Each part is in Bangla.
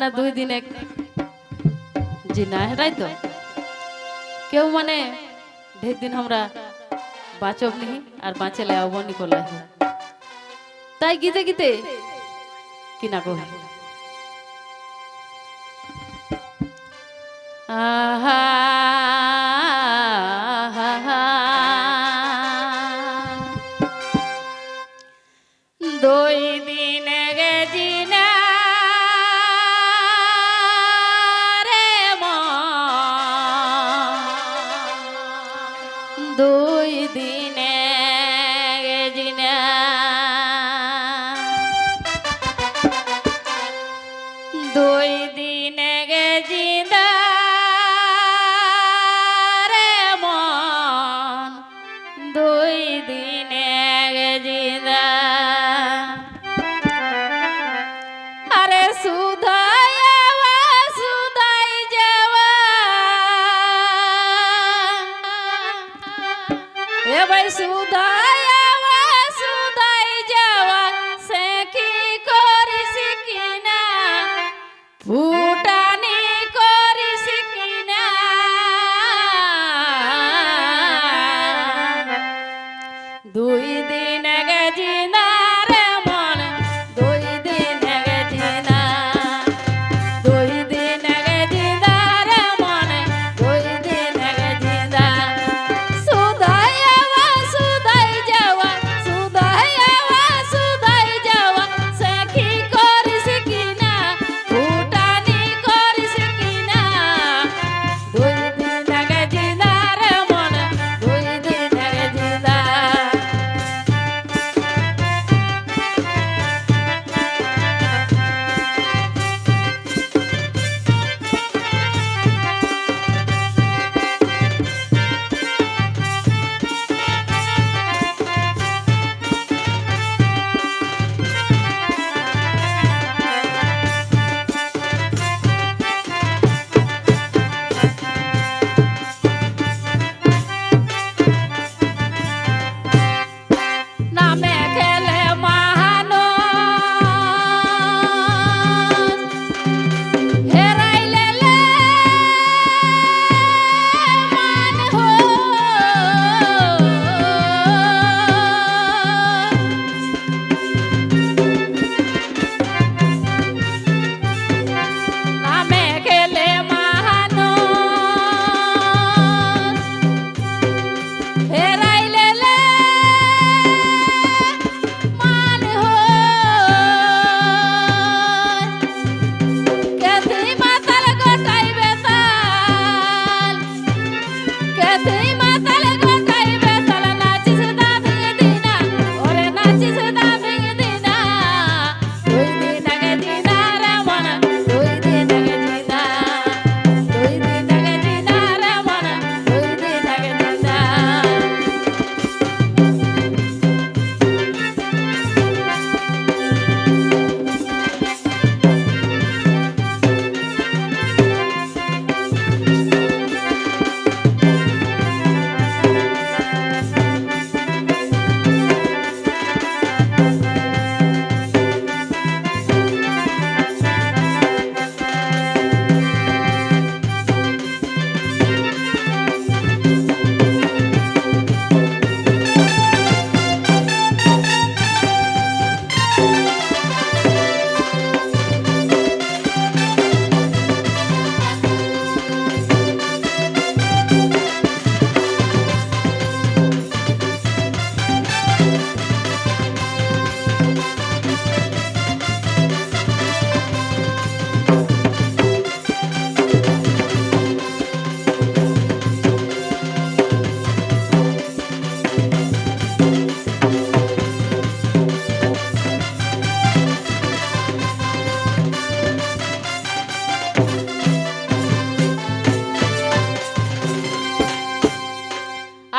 মানে দুই দিন এক জি না এটাই তো? কেউ মানে ঢের দিন আমরা বাঁচব নি আর বাঁচে অবনি নি করলে তাই গিতে গিতে কিনা কহি কহ আহা दे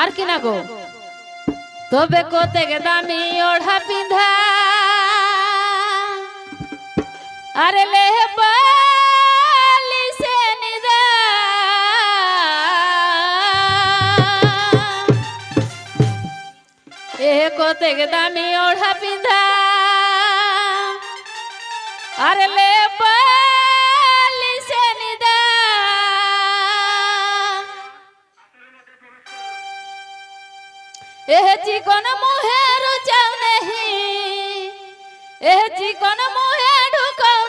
আর কি না গো? তবে কোতে দামি ওড়া পিন্ধা। আরে লেহবা দামি ওড়া পিন্ধা। আরে লেবা এহ চিকন মুহের চাও নেহি এহ চিকন মুহে ঢুকাও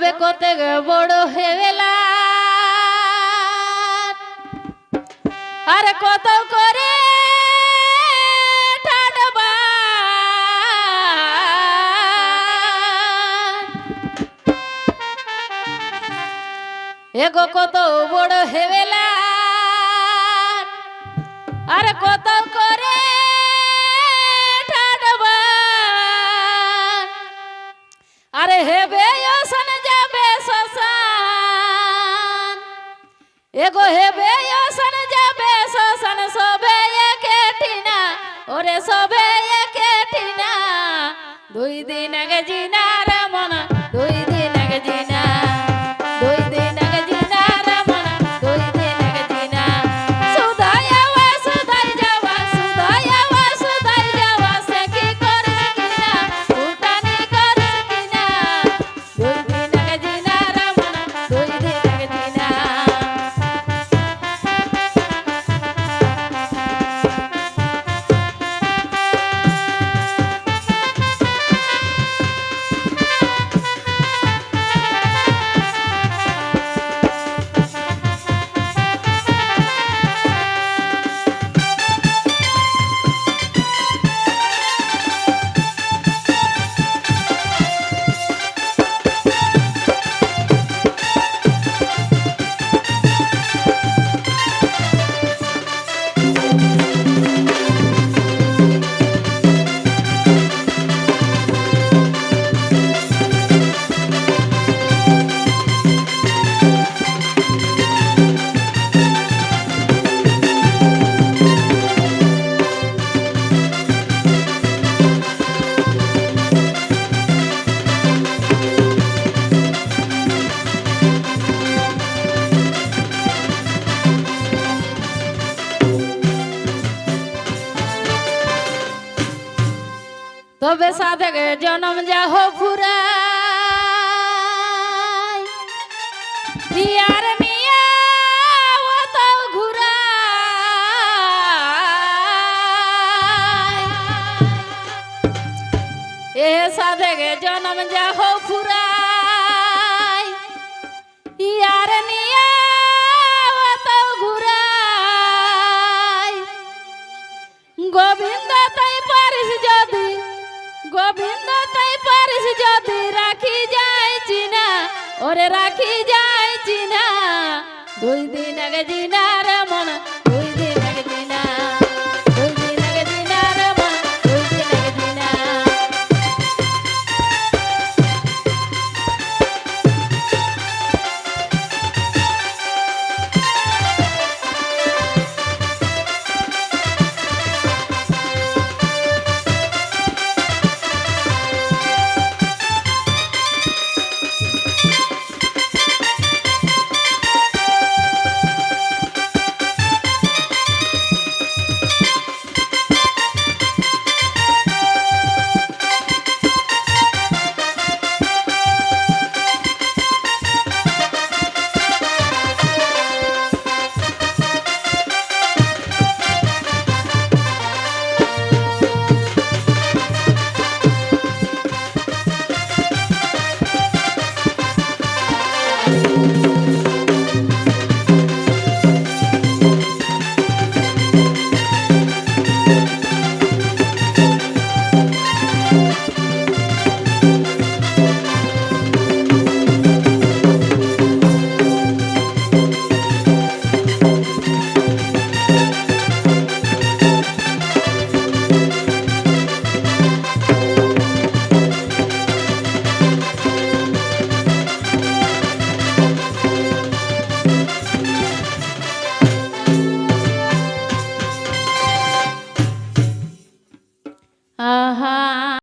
তবে কত বড় হেবেলা। আরে কত করে এগো কত বড় হেবেলা। আরে কত করে এগো হেবে ওসন যাবে, শ্মশান সবে একে ঠিনা ওরে সবে একে ঠিনা দুই দিন আগে জিনা সাধক জনম যাহ ফুরাই। ইয়ার নিয়া অত ঘুরাই। এ সাধক জনম যাহ ফুরাই। ইয়ার নিয়া ওরে রাখি যাই চিনা দুই দিন আগে জিনার মন